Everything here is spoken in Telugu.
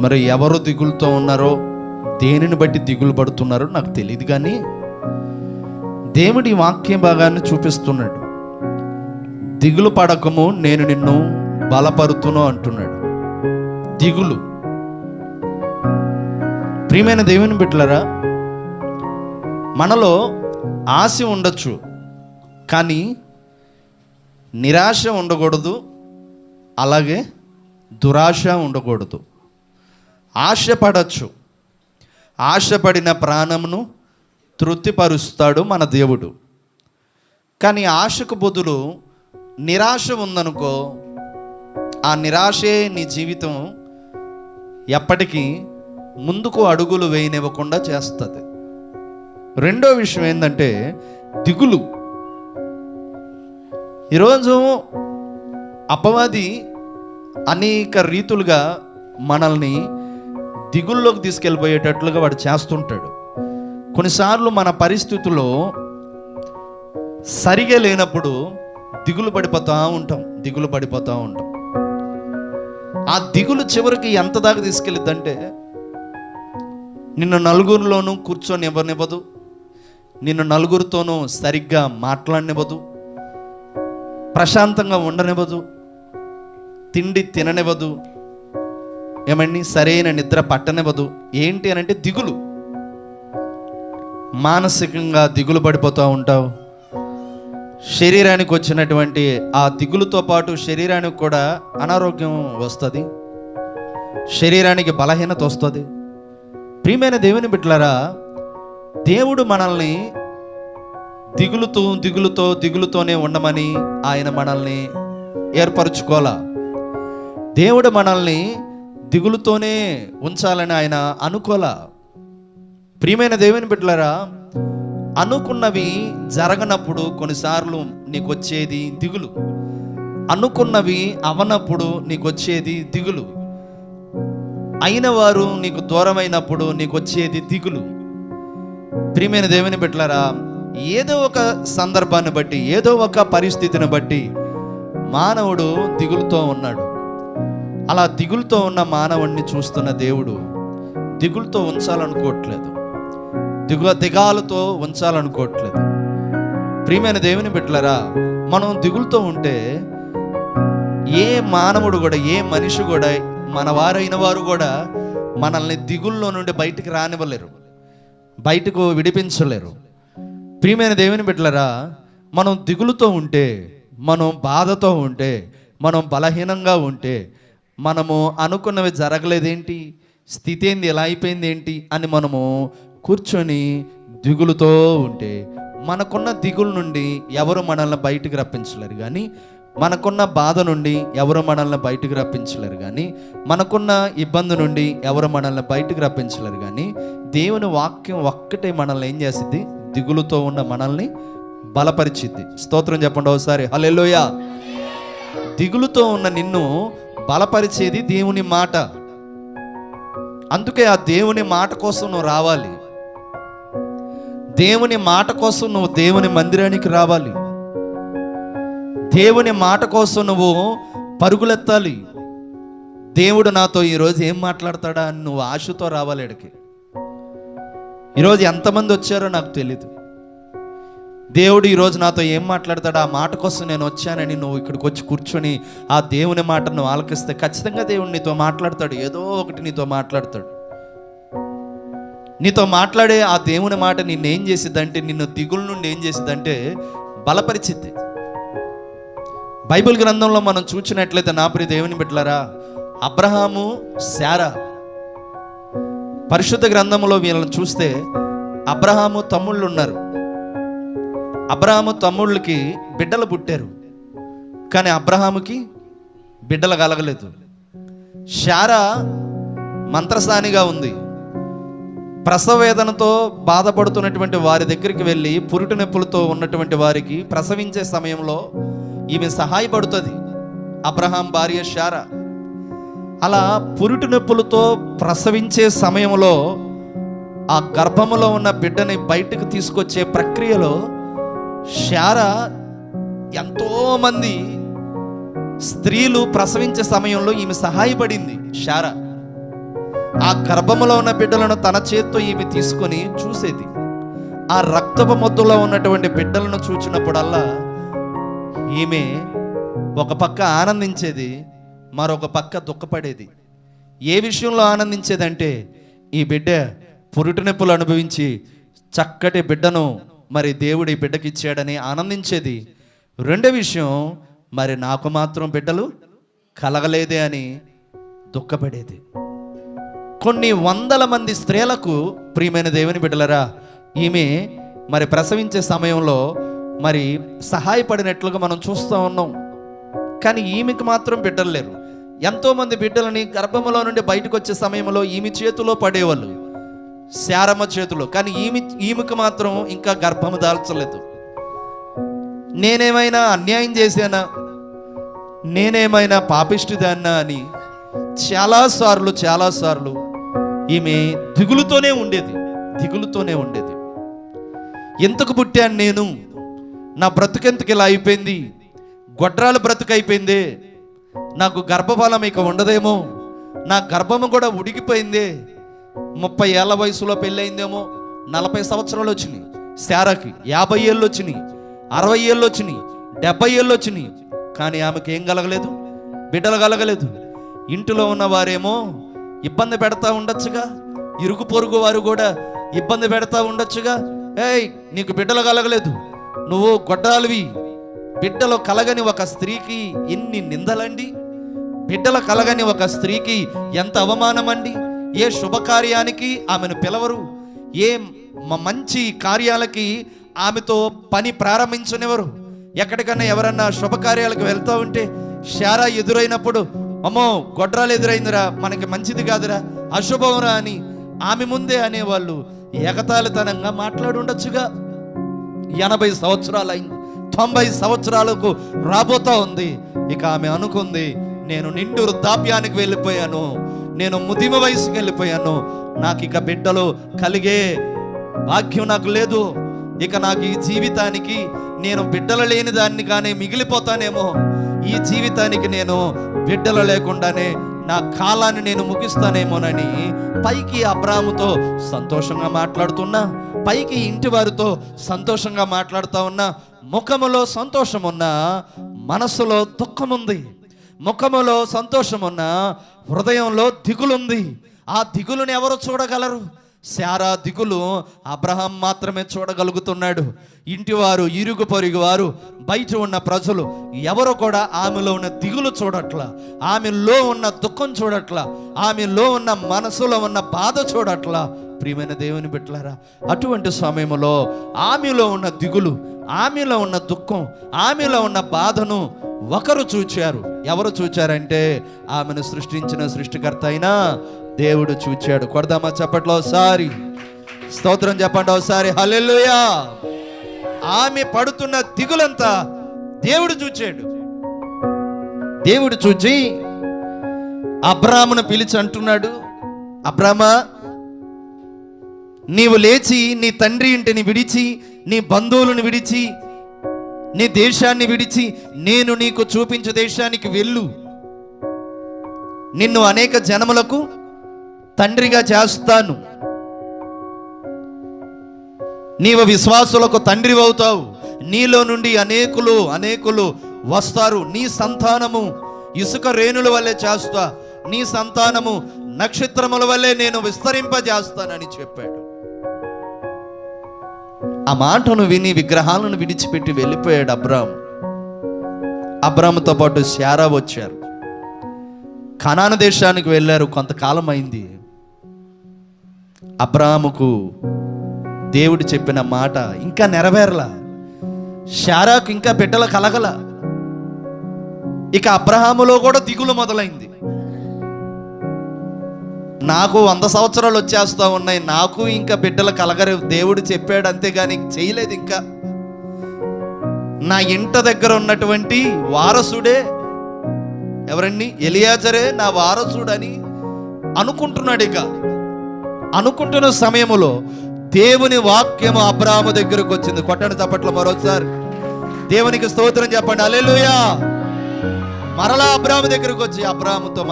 మరి ఎవరు దిగులుతో ఉన్నారో దేనిని బట్టి దిగులు పడుతున్నారో నాకు తెలియదు కానీ దేవుడి వాక్య భాగాన్ని చూపిస్తున్నాడు. దిగులు పడకము నేను నిన్ను బలపరుతును అంటున్నాడు. దిగులు. ప్రియమైన దేవుని బిడ్డలరా మనలో ఆశ ఉండొచ్చు కానీ నిరాశ ఉండకూడదు అలాగే దురాశ ఉండకూడదు. ఆశపడచ్చు. ఆశపడిన ప్రాణమును తృప్తిపరుస్తాడు మన దేవుడు. కానీ ఆశకు బదులు నిరాశ ఉందనుకో ఆ నిరాశే నీ జీవితం ఎప్పటికీ ముందుకు అడుగులు వేయనివ్వకుండా చేస్తుంది. రెండో విషయం ఏంటంటే దిగులు. ఈరోజు అపవాది అనేక రీతులుగా మనల్ని దిగుల్లోకి తీసుకెళ్ళిపోయేటట్లుగా వాడు చేస్తుంటాడు. కొన్నిసార్లు మన పరిస్థితుల్లో సరిగా లేనప్పుడు దిగులు పడిపోతూ ఉంటాం దిగులు పడిపోతూ ఉంటాం. ఆ దిగులు చివరికి ఎంత దాకా తీసుకెళ్ళిద్దంటే నిన్ను నలుగురిలోనూ కూర్చొని ఇవ్వనివ్వదు నిన్ను నలుగురితోనూ సరిగ్గా మాట్లాడనివ్వదు ప్రశాంతంగా ఉండనివ్వదు తిండి తిననివ్వదు ఏమండి? సరైన నిద్ర పట్టనివ్వదు. ఏంటి అని అంటే దిగులు. మానసికంగా దిగులు పడిపోతూ ఉంటావు. శరీరానికి వచ్చినటువంటి ఆ దిగులుతో పాటు శరీరానికి కూడా అనారోగ్యం వస్తుంది. శరీరానికి బలహీనత వస్తుంది. ప్రియమైన దేవుని బిడ్డలారా దేవుడు మనల్ని దిగులుతో దిగులుతో దిగులుతోనే ఉండమని ఆయన మనల్ని ఏర్పరచుకోవాల? దేవుడు మనల్ని దిగులుతోనే ఉంచాలని ఆయన అనుకోలా. ప్రియమైన దేవుని బిడ్డలారా అనుకున్నవి జరగనప్పుడు కొన్నిసార్లు నీకు వచ్చేది దిగులు. అనుకున్నవి అవనప్పుడు నీకు వచ్చేది దిగులు. అయిన వారు నీకు దూరమైనప్పుడు నీకు వచ్చేది దిగులు. ప్రియమైన దేవుని బిడ్డలారా ఏదో ఒక సందర్భాన్ని బట్టి ఏదో ఒక పరిస్థితిని బట్టి మానవుడు దిగులుతో ఉన్నాడు. అలా దిగులుతో ఉన్న మానవుణ్ణి చూస్తున్న దేవుడు దిగులుతో ఉంచాలనుకోవట్లేదు. దిగు దిగాలతో ఉంచాలనుకోవట్లేదు. ప్రియమైన దేవుని బిడ్డలరా మనం దిగులుతో ఉంటే ఏ మానవుడు కూడా ఏ మనిషి కూడా మన వారైన వారు కూడా మనల్ని దిగుల్లో నుండి బయటికి రానివ్వలేరు. బయటకు విడిపించలేరు. ప్రియమైన దేవుని బిడ్డలరా మనం దిగులుతో ఉంటే మనం బాధతో ఉంటే మనం బలహీనంగా ఉంటే మనము అనుకున్నవి జరగలేదేంటి? స్థితి ఏంది ఎలా అయిపోయింది ఏంటి అని మనము కూర్చొని దిగులుతో ఉంటే మనకున్న దిగులు నుండి ఎవరు మనల్ని బయటకు రప్పించలేరు కానీ మనకున్న బాధ నుండి ఎవరు మనల్ని బయటికి రప్పించలేరు కానీ మనకున్న ఇబ్బంది నుండి ఎవరు మనల్ని బయటకు రప్పించలేరు కానీ దేవుని వాక్యం ఒక్కటే మనల్ని ఏం చేసిద్ది? దిగులుతో ఉన్న మనల్ని బలపరిచిద్ది. స్తోత్రం చెప్పండి ఒకసారి. హల్లెలూయా. దిగులుతో ఉన్న నిన్ను బలపరిచేది దేవుని మాట. అందుకే ఆ దేవుని మాట కోసం నువ్వు రావాలి. దేవుని మాట కోసం నువ్వు దేవుని మందిరానికి రావాలి. దేవుని మాట కోసం నువ్వు పరుగులెత్తాలి. దేవుడు నాతో ఈరోజు ఏం మాట్లాడతాడా అని నువ్వు ఆశతో రావాలి ఇక్కడికి. ఈరోజు ఎంతమంది వచ్చారో నాకు తెలీదు. దేవుడు ఈరోజు నాతో ఏం మాట్లాడతాడు? ఆ మాట కోసం నేను వచ్చానని నువ్వు ఇక్కడికి వచ్చి కూర్చొని ఆ దేవుని మాటను ఆలకిస్తే ఖచ్చితంగా దేవుడు నీతో మాట్లాడతాడు. ఏదో ఒకటి నీతో మాట్లాడతాడు. నీతో మాట్లాడే ఆ దేవుని మాట నిన్నేం చేసిద్దంటే నిన్ను దిగుల నుండి ఏం చేసిద్దంటే బలపరిచిద్ది. బైబిల్ గ్రంథంలో మనం చూసినట్లయితే నా ప్రియ దేవుని బిడ్డలారా అబ్రహాము శారా పరిశుద్ధ గ్రంథంలో వీళ్ళని చూస్తే అబ్రహాము తమ్ముళ్ళు ఉన్నారు అబ్రహాము తమ్ముళ్ళకి బిడ్డలు పుట్టారు. కానీ అబ్రహాముకి బిడ్డలు కలగలేదు. శారా మంత్రసానిగా ఉంది. ప్రసవేదనతో బాధపడుతున్నటువంటి వారి దగ్గరికి వెళ్ళి పురుటి నొప్పులతో ఉన్నటువంటి వారికి ప్రసవించే సమయంలో ఈమె సహాయపడుతుంది. అబ్రహాం భార్య శారా. అలా పురుటి నొప్పులతో ప్రసవించే సమయంలో ఆ గర్భములో ఉన్న బిడ్డని బయటకు తీసుకొచ్చే ప్రక్రియలో శారా ఎంతోమంది స్త్రీలు ప్రసవించే సమయంలో ఈమె సహాయపడింది శారా. ఆ గర్భములో ఉన్న బిడ్డలను తన చేత్తో ఈమె తీసుకొని చూసేది. ఆ రక్తపు మొద్దులో ఉన్నటువంటి బిడ్డలను చూచినప్పుడల్లా ఈమె ఒక పక్క ఆనందించేది మరొక పక్క దుఃఖపడేది. ఏ విషయంలో ఆనందించేదంటే ఈ బిడ్డ పురుటి నొప్పులు అనుభవించి చక్కటి బిడ్డను మరి దేవుడు ఈ బిడ్డకి ఇచ్చాడని ఆనందించేది. రెండో విషయం మరి నాకు మాత్రం బిడ్డలు కలగలేదే అని దుఃఖపడేది. కొన్ని వందల మంది స్త్రీలకు ప్రియమైన దేవుని బిడ్డలరా ఈమె మరి ప్రసవించే సమయంలో మరి సహాయపడినట్లుగా మనం చూస్తూ ఉన్నాం. కానీ ఈమెకు మాత్రం బిడ్డలు లేరు. ఎంతోమంది బిడ్డలని గర్భములో నుండి బయటకు వచ్చే సమయంలో ఈమె చేతిలో పడేవాళ్ళు. శారమ్మ చేతిలో. కానీ ఈమె ఈమెకు మాత్రం ఇంకా గర్భము దాల్చలేదు. నేనేమైనా అన్యాయం చేశానా? నేనేమైనా పాపిష్టిదాన్నా అని చాలాసార్లు చాలాసార్లు ఈమె దిగులుతోనే ఉండేది దిగులుతోనే ఉండేది. ఎంతకు పుట్టాను నేను? నా బ్రతుకెంతకు ఇలా అయిపోయింది? గొడ్రాలు బ్రతుకు అయిపోయిందే నాకు గర్భఫలం ఇక ఉండదేమో? నా గర్భము కూడా ఉడికిపోయిందే? ముప్పై ఏళ్ళ వయసులో పెళ్ళయిందేమో నలభై సంవత్సరాలు వచ్చినాయి. శారాకి యాభై ఏళ్ళు వచ్చినాయి అరవై ఏళ్ళు వచ్చినాయి డెబ్బై ఏళ్ళు వచ్చినాయి. కానీ ఆమెకి ఏం కలగలేదు బిడ్డలు కలగలేదు. ఇంటిలో ఉన్న వారేమో ఇబ్బంది పెడతా ఉండొచ్చుగా. ఇరుగు పొరుగు వారు కూడా ఇబ్బంది పెడతా ఉండొచ్చుగా. ఏయ్ నీకు బిడ్డలు కలగలేదు. నువ్వు గొడ్డాలివి బిడ్డలు కలగని ఒక స్త్రీకి ఎన్ని నిందలండి? బిడ్డలు కలగని ఒక స్త్రీకి ఎంత అవమానమండి? ఏ శుభకార్యానికి ఆమెను పిలవరు ఏ మ- మంచి కార్యాలకి ఆమెతో పని ప్రారంభించనివ్వరు. ఎక్కడికన్నా ఎవరన్నా శుభకార్యాలకు వెళ్తూ ఉంటే శారా ఎదురైనప్పుడు అమ్మో గొడ్రాలు ఎదురైందిరా మనకి మంచిది కాదురా అశుభంరా అని ఆమె ముందే అనేవాళ్ళు ఎగతాళితనంగా మాట్లాడి ఉండొచ్చుగా ఎనభై సంవత్సరాలు అయింది తొంభై సంవత్సరాలకు రాబోతా ఉంది. ఇక ఆమె అనుకుంది నేను నిండు వృద్ధాప్యానికి వెళ్ళిపోయాను నేను ముదిమ వయసుకి వెళ్ళిపోయాను. నాకు ఇక బిడ్డలు కలిగే భాగ్యం నాకు లేదు. ఇక నాకు ఈ జీవితానికి నేను బిడ్డలు లేని దాన్ని కానీ మిగిలిపోతానేమో. ఈ జీవితానికి నేను బిడ్డలు లేకుండానే నా కాలాన్ని నేను ముగిస్తానేమోనని పైకి అబ్రాముతో సంతోషంగా మాట్లాడుతున్నా. పైకి ఇంటి వారితో సంతోషంగా మాట్లాడుతూ ఉన్నా. ముఖములో సంతోషం ఉన్నా మనసులో దుఃఖముంది. ముఖములో సంతోషం ఉన్నా హృదయంలో దిగులుంది. ఆ దిగులుని ఎవరు చూడగలరు? శారా దిగులు అబ్రహాం మాత్రమే చూడగలుగుతున్నాడు. ఇంటివారు ఇరుగు పొరుగు వారు బయట ఉన్న ప్రజలు ఎవరు కూడా ఆమెలో ఉన్న దిగులు చూడట్లా. ఆమెలో ఉన్న దుఃఖం చూడట్లా. ఆమెలో ఉన్న మనసులో ఉన్న బాధ చూడట్లా. ప్రియమైన దేవుని బిడ్డలారా అటువంటి సమయంలో ఆమెలో ఉన్న దిగులు ఆమెలో ఉన్న దుఃఖం ఆమెలో ఉన్న బాధను ఒకరు చూచారు. ఎవరు చూచారంటే ఆమెను సృష్టించిన సృష్టికర్త అయినా దేవుడు చూచాడు. కొడదామా చెప్పట్లో ఒకసారి. స్తోత్రం చెప్పండి ఒకసారి. హలెల్లుయా. ఆమె పడుతున్న దిగులంతా దేవుడు చూచాడు. దేవుడు చూచి అబ్రామును పిలిచి అంటున్నాడు అబ్రామా నీవు లేచి నీ తండ్రి ఇంటిని విడిచి నీ బంధువులను విడిచి నీ దేశాన్ని విడిచి నేను నీకు చూపించే దేశానికి వెళ్ళు. నిన్ను అనేక జనములకు తండ్రిగా చేస్తాను. నీవు విశ్వాసులకు తండ్రి అవుతావు. నీలో నుండి అనేకులు అనేకులు వస్తారు. నీ సంతానము ఇసుక రేణుల వల్లే చేస్తా. నీ సంతానము నక్షత్రముల వల్లే నేను విస్తరింపజేస్తానని చెప్పాడు. ఆ మాటను విని విగ్రహాలను విడిచిపెట్టి వెళ్ళిపోయాడు అబ్రామ్. అబ్రామ్తో పాటు శారా వచ్చారు. కనాన దేశానికి వెళ్ళారు కొంతకాలం అయింది అబ్రాముకు దేవుడు చెప్పిన మాట ఇంకా నెరవేరలా. శారాకు ఇంకా బిడ్డల కలగల. ఇక అబ్రహాములో కూడా దిగులు మొదలైంది. నాకు వంద సంవత్సరాలు వచ్చేస్తూ ఉన్నాయి. నాకు ఇంకా బిడ్డలు కలగరు. దేవుడు చెప్పాడు అంతేగాని చేయలేదు ఇంకా. నా ఇంట దగ్గర ఉన్నటువంటి వారసుడే ఎవరండి? ఎలియాజరే నా వారసుడని అనుకుంటున్నాడు ఇక. అనుకుంటున్న సమయంలో దేవుని వాక్యము అబ్రాము దగ్గరకు వచ్చింది. కొట్టండి చప్పట్లు మరోసారి. దేవునికి స్తోత్రం చెప్పండి. అలెలుయా మరలా అబ్రాము దగ్గరకు వచ్చి అబ్రాముతో